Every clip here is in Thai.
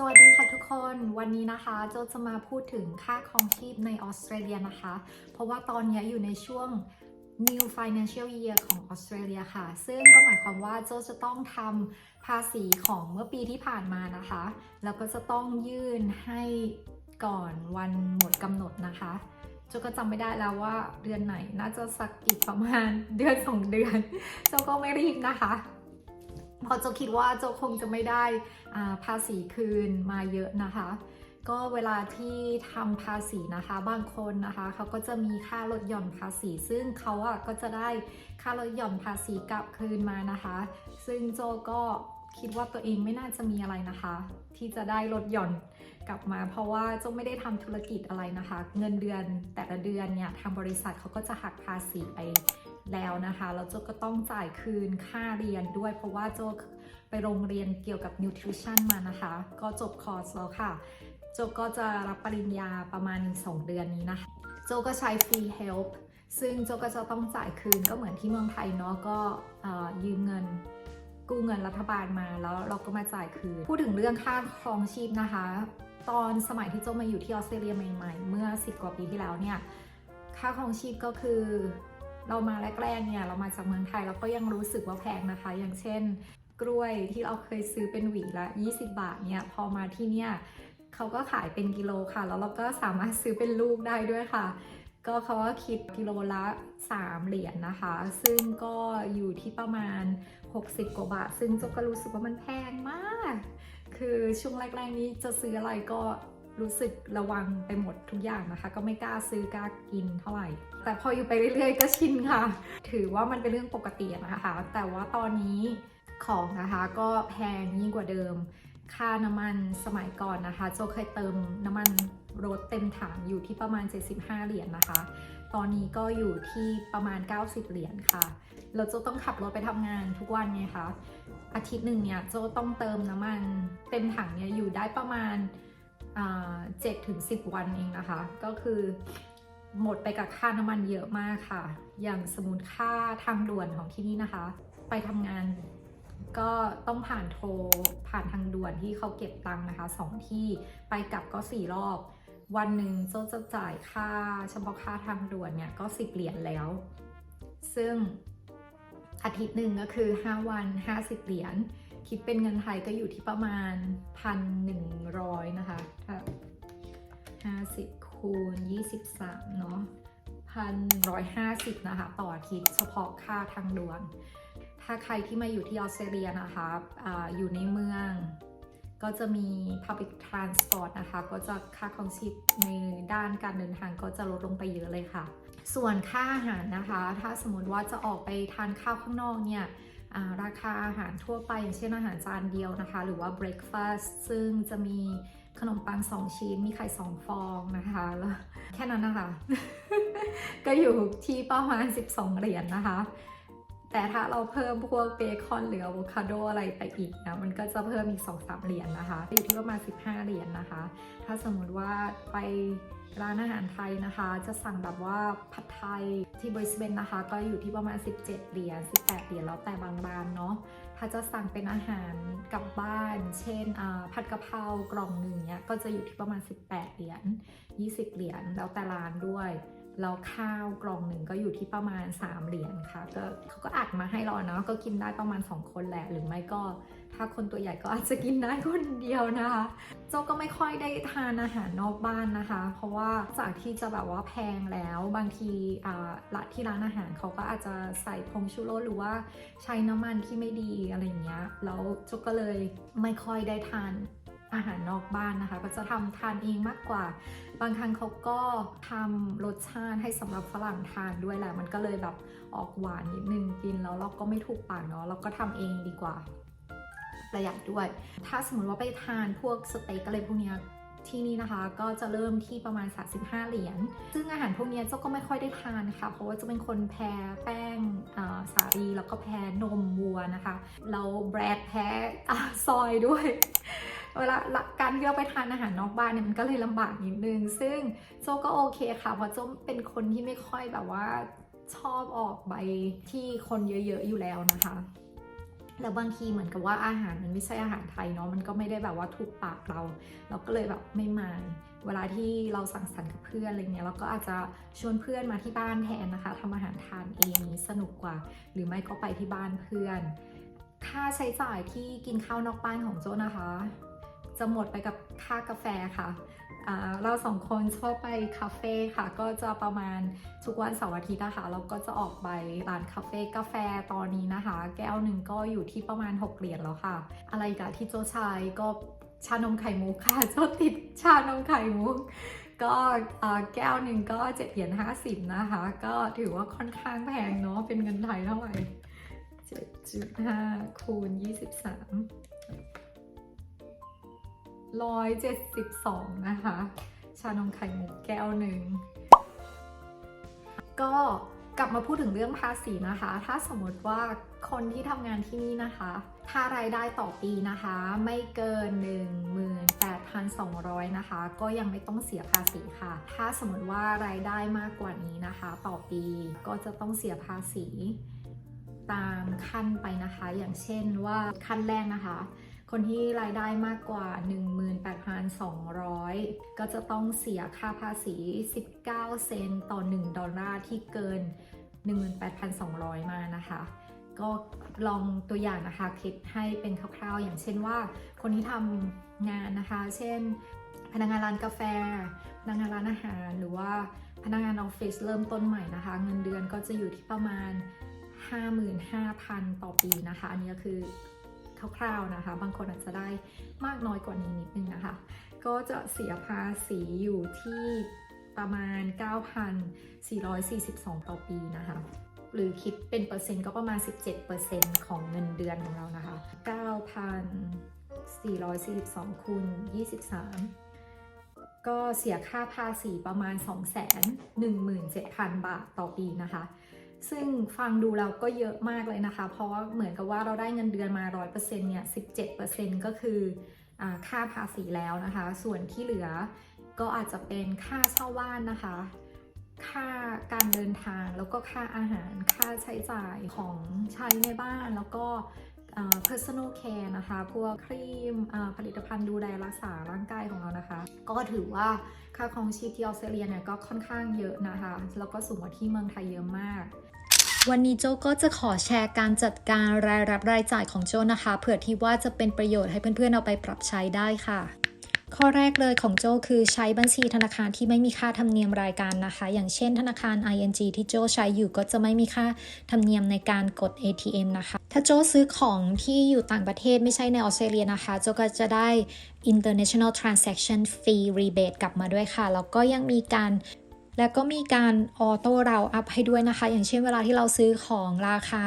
สวัสดีค่ะทุกคนวันนี้นะคะโจจะมาพูดถึงค่าครองชีพในออสเตรเลียนะคะ เพราะว่าตอนนี้อยู่ในช่วง new financial year ของออสเตรเลียค่ะ ซึ่งก็หมายความว่าโจจะต้องทำภาษีของเมื่อปีที่ผ่านมานะคะ แล้วก็จะต้องยื่นให้ก่อนวันหมดกำหนดนะคะโจก็จำไม่ได้แล้วว่าเดือนไหนน่าจะสักอีกประมาณเดือนสองเดือนโจก็ไม่รีบนะคะ พราะโจคิดว่าโจคงจะไม่ได้ภาษีคืนมาเยอะนะคะ ก็เวลาที่ทำภาษีนะคะ บางคนนะคะเขาก็จะมีค่าลดหย่อนภาษี ซึ่งเขาอะก็จะได้ค่าลดหย่อนภาษีกลับคืนมานะคะ ซึ่งโจก็คิดว่าตัวเองไม่น่าจะมีอะไรนะคะ ที่จะได้ลดหย่อนกลับมา เพราะว่าโจไม่ได้ทำธุรกิจอะไรนะคะ เงินเดือนแต่ละเดือนเนี่ยทางบริษัทเขาก็จะหักภาษีไป แล้วนะคะแล้วโจก็ต้องจ่ายคืนค่าเรียนด้วย เพราะว่าโจไปโรงเรียนเกี่ยวกับนิวทริชั่นมานะคะ ก็จบคอร์สแล้วค่ะ โจก็จะรับปริญญาประมาณ 2 เดือนนี้นะคะ โจก็ใช้ฟรีเฮลป์ซึ่งโจก็จะต้องจ่ายคืนก็เหมือนที่เมืองไทยเนาะก็ยืมเงินกู้เงินรัฐบาลมาแล้วเราก็มาจ่ายคืน พูดถึงเรื่องค่าครองชีพนะคะ ตอนสมัยที่โจมาอยู่ที่ออสเตรเลียใหม่ ๆ เมื่อ 10 กว่าปีที่แล้วเนี่ย ค่าครองชีพก็คือ เรามาแรกๆเนี่ยเรามาจากเมืองไทยเราก็ยังรู้สึกว่าแพงนะคะ อย่างเช่น กล้วยที่เราเคยซื้อเป็นหวีละ 20 บาทเนี่ยพอมาที่เนี่ยเขาก็ขายเป็นกิโลค่ะ แล้วเราก็สามารถซื้อเป็นลูกได้ด้วยค่ะ ก็เขาก็คิดกิโลละ 3 เหรียญนะคะ ซึ่งก็อยู่ที่ประมาณ 60 กว่าบาท ซึ่งจก็รู้สึกว่ามันแพงมาก คือช่วงแรกๆนี้จะซื้ออะไรก็ รู้สึกระวังไปหมดทุกอย่างนะคะ ก็ไม่กล้าซื้อกล้ากินเท่าไหร่ แต่พออยู่ไปเรื่อยๆ ก็ชินค่ะ ถือว่ามันเป็นเรื่องปกตินะคะ แต่ว่าตอนนี้ของนะคะก็แพงยิ่งกว่าเดิม ค่าน้ำมันสมัยก่อนนะคะ โจเคยเติมน้ำมันรถเต็มถังอยู่ที่ประมาณ 75 เหรียญนะคะ ตอนนี้ก็อยู่ที่ประมาณ 90 เหรียญค่ะ เราโจต้องขับรถไปทำงานทุกวันไงคะ อาทิตย์หนึ่งเนี่ยโจต้องเติมน้ำมันเต็มถังเนี่ยอยู่ได้ประมาณ เจ็ดถึงสิบวันเองนะคะ ก็คือหมดไปกับค่าน้ำมันเยอะมากค่ะ อย่างสมมติค่าทางด่วนของที่นี่นะคะ ไปทำงานก็ต้องผ่านโทรผ่านทางด่วนที่เขาเก็บตังค์นะคะสองที่ไปกลับก็สี่รอบ วันหนึ่งโจจะจ่ายค่าเฉพาะค่าทางด่วนเนี่ยก็สิบเหรียญแล้ว ซึ่งอาทิตย์หนึ่งก็คือ 5 วัน 50 เหรียญ คิดเป็นเงินไทยก็อยู่ที่ประมาณ1,100นะคะถ้า50คูณ23เนาะ1,150นะคะ ต่ออาทิตย์เฉพาะค่าทางด่วน ถ้าใครที่มาอยู่ที่ออสเตรเลียนะคะออยู่ในเมืองก็จะมี public transport นะคะ ก็จะค่าครองชีพในด้านการเดินทางก็จะลดลงไปเยอะเลยค่ะ ส่วนค่าอาหารนะคะ ถ้าสมมติว่าจะออกไปทานข้าวข้างนอกเนี่ย ราคาอาหารทั่วไป อย่างเช่นอาหารจานเดียวนะคะ หรือว่า breakfast ซึ่งจะมีขนมปัง2ชิ้น มีไข่2ฟองนะคะ แล้วแค่นั้นนะคะ ก็อยู่ที่ประมาณ 12 เหรียญนะคะ แต่ถ้าเราเพิ่มพวกเบคอนหรืออะโวคาโดอะไรไปอีกนะ มันก็จะเพิ่มอีก 2-3 เหรียญนะคะ อยู่ที่ประมาณ 15 เหรียญนะคะ ถ้าสมมุติว่าไป ร้านอาหารไทยนะคะ จะสั่งแบบว่าผัดไทยที่บริสเบนนะคะ ก็อยู่ที่ประมาณ 17 เหรียญ 18 เหรียญแล้วแต่บางร้านเนาะ ถ้าจะสั่งเป็นอาหารกลับบ้าน เช่นผัดกะเพรากล่องหนึ่งเนี้ยก็จะอยู่ที่ประมาณ 18 เหรียญ 20 เหรียญแล้วแต่ร้านด้วย แล้วข้าวกล่องหนึ่งก็อยู่ที่ประมาณ 3 เหรียญค่ะ ก็เขาก็อัดมาให้เราเนาะก็กินได้ประมาณ 2 คนแหละ หรือไม่ก็ถ้าคนตัวใหญ่ก็อาจจะกินได้คนเดียวนะคะโจก็ไม่ค่อยได้ทานอาหารนอกบ้านนะคะ เพราะว่าจากที่จะแบบว่าแพงแล้วบางทีอ่าละที่ร้านอาหารเขาก็อาจจะใส่ผงชูรสหรือว่าใช้น้ำมันที่ไม่ดีอะไรอย่างเงี้ยแล้วโจก็เลยไม่ค่อยได้ทาน อาหารนอกบ้านนะคะ ก็จะทำทานเองมากกว่า บางครั้งเขาก็ทำรสชาติให้สำหรับฝรั่งทานด้วยแหละมันก็เลยแบบออกหวานนิดนึงกินแล้วเราก็ไม่ถูกปากเนาะเราก็ทำเองดีกว่าประหยัดด้วย ถ้าสมมติว่าไปทานพวกสเต็กอะไรพวกเนี้ย ที่นี่นะคะก็จะเริ่มที่ประมาณ 35 เหรียญ ซึ่งอาหารพวกนี้เจ้าก็ไม่ค่อยได้ทานค่ะ เพราะว่าจะเป็นคนแพ้แป้งาสาลีแล้วก็แพ้นมวัวนะคะ แล้วแบรดแพ้อซอยด้วย เวลาการที่เราไปทานอาหารนอกบ้านเนี่ยมันก็เลยลำบากนิดนึง ซึ่งโจก็โอเคค่ะ เพราะโจเป็นคนที่ไม่ค่อยแบบว่าชอบออกไปที่คนเยอะๆอยู่แล้วนะคะ แล้วบางทีเหมือนกับว่าอาหารมันไม่ใช่อาหารไทยเนาะมันก็ไม่ได้แบบว่าถูกปากเรา เราก็เลยแบบไม่มาเวลาที่เราสังสรรค์กับเพื่อนอะไรเงี้ยเราก็อาจจะชวนเพื่อนมาที่บ้านแทนนะคะทำอาหารทานเองสนุกกว่า หรือไม่ก็ไปที่บ้านเพื่อน ค่าใช้จ่ายที่กินข้าวนอกบ้านของโจ้นะคะ จะหมดไปกับค่ากาแฟค่ะ เราสองคนชอบไปคาเฟ่ค่ะ ก็จะประมาณทุกวันเสาร์อาทิตย์นะคะ เราก็จะออกไปร้านคาเฟ่กาแฟตอนนี้นะคะ แก้วหนึ่งก็อยู่ที่ประมาณ 6เหรียญแล้วค่ะ อะไรกับที่โจใช้ก็ชานมไข่มุกค่ะโจติดชานมไข่มุกก็แก้วหนึ่งก็7เหรียญ50นะคะ ก็ถือว่าค่อนข้างแพงเนาะเป็นเงินไทยเท่าไหร่7.5คูณ23 172 นะคะ ชานมไข่มุกแก้วหนึ่ง ก็กลับมาพูดถึงเรื่องภาษีนะคะ ถ้าสมมติว่าคนที่ทำงานที่นี่นะคะ ถ้ารายได้ต่อปีนะคะ ไม่เกิน 18,200 นะคะ ก็ยังไม่ต้องเสียภาษีค่ะ ถ้าสมมติว่ารายได้มากกว่านี้นะคะ ต่อปีก็จะต้องเสียภาษีตามขั้นไปนะคะ อย่างเช่นว่าขั้นแรกนะคะ คนที่รายได้มากกว่า 18,200 ก็จะต้องเสียค่าภาษี 19 เซนต์ต่อ 1 ดอลลาร์ที่เกิน 18,200 มานะคะ ก็ลองตัวอย่างนะคะ คิดให้เป็นคร่าวๆ อย่างเช่นว่า คนที่ทำงานนะคะ เช่น พนักงานร้านกาแฟ พนักงานร้านอาหาร หรือว่าพนักงานออฟฟิศเริ่มต้นใหม่นะคะ เงินเดือนก็จะอยู่ที่ประมาณ 55,000 ต่อปีนะคะ อันนี้ก็คือ คร่าวๆนะคะ บางคนอาจจะได้มากน้อยกว่านี้นิดนึงนะคะ ก็จะเสียภาษีอยู่ที่ประมาณ 9,442 ต่อปีนะคะ หรือคิดเป็นเปอร์เซ็นต์ก็ประมาณ 17%ของเงินเดือนของเรานะคะ 9,442คูณ23ก็เสียค่าภาษีประมาณ 217,000 บาทต่อปีนะคะ ซึ่งฟังดูแล้วก็เยอะมากเลยนะคะ เพราะว่าเหมือนกับว่าเราได้เงินเดือนมา 100%เนี่ย 17%ก็คืออค่าภาษีแล้วนะคะ ส่วนที่เหลือก็อาจจะเป็นค่าเช่าบ้านนะคะ ค่าการเดินทางแล้วก็ค่าอาหาร ค่าใช้จ่ายของใช้ในบ้านแล้วก็ personal care นะคะ พวกครีมผลิตภัณฑ์ดูแลรักษาร่างกายของเรานะคะ ก็ถือว่าค่าครองชีพที่ออสเตรเลียเนี่ยก็ค่อนข้างเยอะนะคะ แล้วก็สูงกว่าที่เมืองไทยเยอะมาก วันนี้โจก็จะขอแชร์การจัดการรายรับรายจ่ายของโจนะคะเผื่อที่ว่าจะเป็นประโยชน์ให้เพื่อนๆเอาไปปรับใช้ได้ค่ะข้อแรกเลยของโจคือใช้บัญชีธนาคารที่ไม่มีค่าธรรมเนียมรายการนะคะ อย่างเช่นธนาคาร ING ที่โจใช้อยู่ก็จะไม่มีค่าธรรมเนียมในการกด ATM นะคะ ถ้าโจซื้อของที่อยู่ต่างประเทศไม่ใช่ในออสเตรเลียนะคะ โจก็จะได้ international transaction fee rebate กลับมาด้วยค่ะ แล้วก็ยังมีการ แล้วก็มีการออโต้เราอัพให้ด้วยนะคะ อย่างเช่นเวลาที่เราซื้อของราคา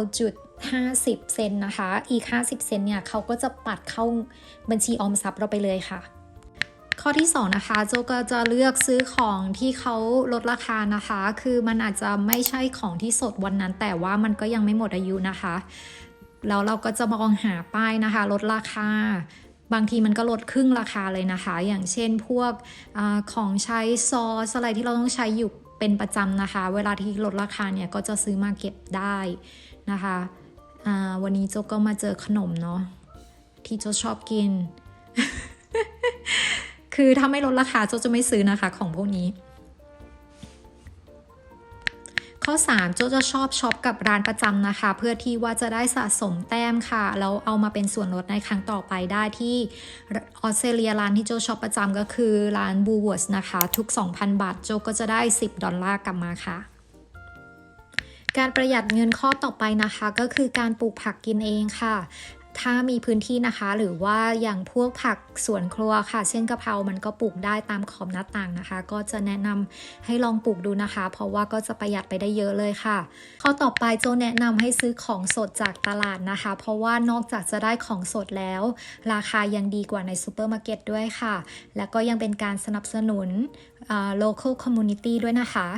49.50 เซนนะคะ อีก 50 เซนเนี่ยเขาก็จะปัดเข้าบัญชีออมทรัพย์เราไปเลยค่ะ ข้อที่ 2 นะคะ โจก็จะเลือกซื้อของที่เขาลดราคานะคะ คือมันอาจจะไม่ใช่ของที่สดวันนั้น แต่ว่ามันก็ยังไม่หมดอายุนะคะ แล้วเราก็จะมองหาป้ายนะคะ ลดราคา บางทีมันก็ลดครึ่งราคาเลยนะคะ อย่างเช่นพวกอของใช้ซอสอะไรที่เราต้องใช้อยู่เป็นประจำนะคะ เวลาที่ลดราคาเนี่ยก็จะซื้อมาเก็บได้นะคะวันนี้โจก็มาเจอขนมเนาะที่โจชอบกิน คือถ้าไม่ลดราคาโจจะไม่ซื้อนะคะของพวกนี้ ข้อ 3 โจจะชอบช็อปกับร้านประจำนะคะ เพื่อที่ว่าจะได้สะสมแต้มค่ะ แล้วเอามาเป็นส่วนลดในครั้งต่อไปได้ที่ออสเตรเลียร้านที่โจช็อปประจำก็คือร้าน b o o w o r t h นะคะ ทุก 2,000 บาทโจก็จะได้ 10 ดอลลาร์กลับมาค่ะการประหยัดเงินข้อต่อไปนะคะ ก็คือการปลูกผักกินเองค่ะ ถ้ามีพื้นที่นะคะ หรือว่าอย่างพวกผักสวนครัวค่ะ เช่นกะเพรามันก็ปลูกได้ตามขอบหน้าต่างนะคะ ก็จะแนะนำให้ลองปลูกดูนะคะ เพราะว่าก็จะประหยัดไปได้เยอะเลยค่ะ ข้อต่อไปโจแนะนำให้ซื้อของสดจากตลาดนะคะ เพราะว่านอกจากจะได้ของสดแล้ว ราคายังดีกว่าในซูเปอร์มาร์เก็ตด้วยค่ะ และก็ยังเป็นการสนับสนุน local community ด้วยนะคะ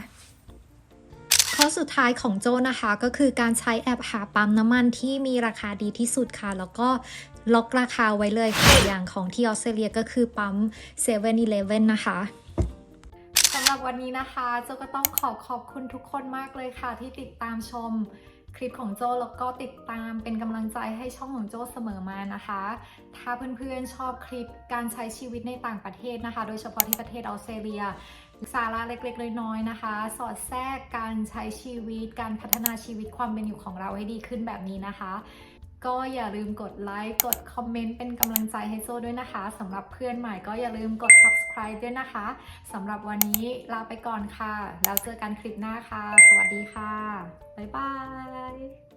ข้อสุดท้ายของโจนะคะก็คือการใช้แอปหาปั๊มน้ำมันที่มีราคาดีที่สุดค่ะ แล้วก็ล็อกราคาไว้เลยค่ะอย่างของที่ออสเตรเลียก็คือปั๊ม7 e เ e ่ e อนะคะสำหรับวันนี้นะคะเจ้าก็ต้องขอขอบคุณทุกคนมากเลยค่ะที่ติดตามชม คลิปของโจแล้วก็ติดตามเป็นกำลังใจให้ช่องของโจเสมอมานะคะ ถ้าเพื่อนๆชอบคลิปการใช้ชีวิตในต่างประเทศนะคะ โดยเฉพาะที่ประเทศออสเตรเลียสาระเล็กๆ น้อยๆนะคะ สอดแทรกการใช้ชีวิต การพัฒนาชีวิตความเป็นอยู่ของเราให้ดีขึ้นแบบนี้นะคะ ก็อย่าลืมกดไลค์กดคอมเมนต์เป็นกำลังใจให้โซด้วยนะคะสำหรับเพื่อนใหม่ก็อย่าลืมกด subscribe ด้วยนะคะสำหรับวันนี้ลาไปก่อนค่ะ แล้วเจอกันคลิปหน้าค่ะ สวัสดีค่ะ บ๊ายบาย